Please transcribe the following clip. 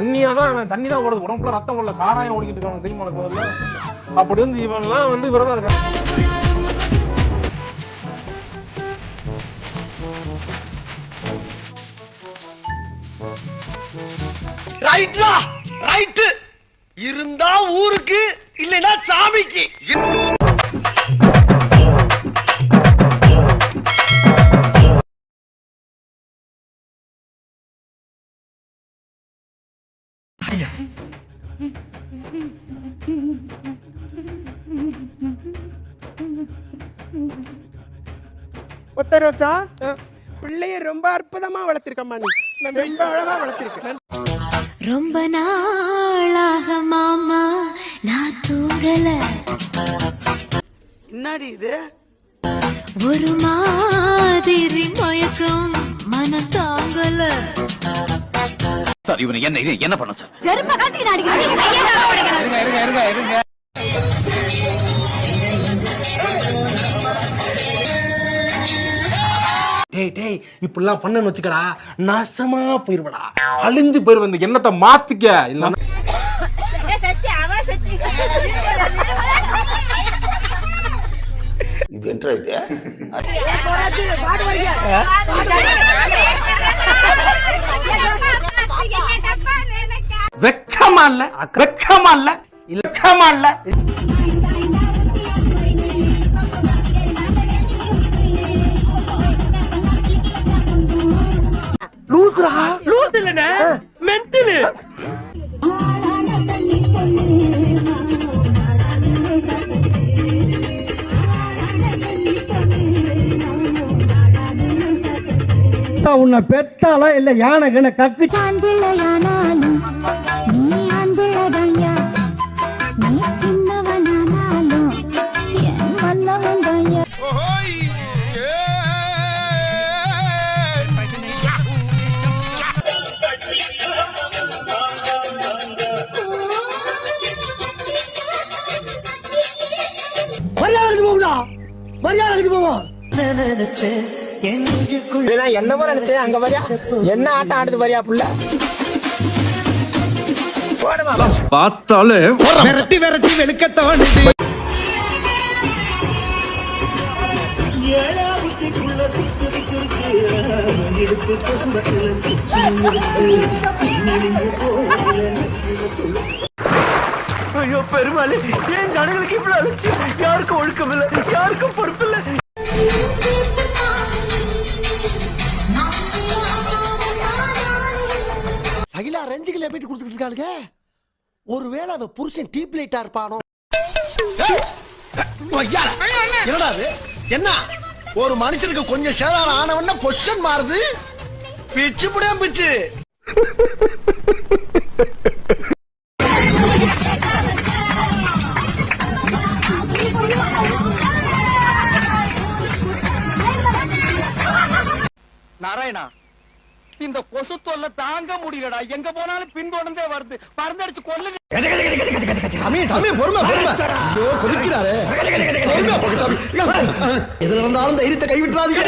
தண்ணியா தான் அவன் தண்ணி தான் ஓடுது. உடம்புல ரத்தம் ஓடல. சாராயம் ஓடிக்கிட்டு இருக்காங்க தெரியுமா உனக்கு முதல்ல. அப்படி வந்து இவன்லாம் வந்து விரதம் இருக்கான். ரைட்லா! ரைட்டு! இருந்தா ஊருக்கு இல்லைன்னா சாமிக்கு. ஒத்த ரோசா? பிள்ளைய ரொம்ப அற்புதமா வளர்த்திருக்கம்மா நீ. நான் ரொம்ப அழகா வளர்த்திருக்கேன் ரொம்ப நாளாக மாமா நான் தூங்கல. என்னடி இது? ஒரு மாதிரி மயக்கம் மனம் தாங்கல. சார் இவனை என்ன இது என்ன பண்ண சார்? செருப்ப காட்டிக்கிட்டு டேய் டேய் இப்படிலாம் பண்ணன்னு வச்சுக்கடா நாசமா போயிருவடா. அழிஞ்சு போயிருவ இந்த எண்ணத்தை மாத்திக்க. இல்ல இது என்ன இது வெக்கமா இல்ல. வெக்கமா இல்ல வெக்கமா இல்ல உன்னை பெத்தாலா இல்ல யானை கக்கு நீ என்னமோ நினைச்சேன் அங்க வரியா என்ன ஆட்டம் ஆடுது வரியா புள்ள? பார்த்தாலே விரட்டி விரட்டி வெளுக்கத்தானது ஐயோ பெருமாளே ஏன் ஜனங்களுக்கு இவ்வளவு அலட்சியம் யாருக்கும் ஒழுக்கம் இல்ல யாருக்கும் பொறுப்பு இல்ல. சகிலா ரஞ்சிகள் எப்படி கொடுத்துட்டு இருக்காளுங்க? ஒருவேளை அவ புருஷன் டீப் லைட்டா இருப்பானோ? என்னடா அது? என்ன? ஒரு மனுஷனுக்கு கொஞ்சம் சேதாரம் ஆனவன பொசிஷன் மாறுது? பிச்சு புடியா பிச்சு. நாராயணா இந்த கொசு தொல்லை தாங்க முடியலடா எங்க போனாலும் பின்தொடர்ந்தே வருது போடு தம்பி. எது நடந்தாலும் தைரியத்தை கைவிட்டுறாதீங்க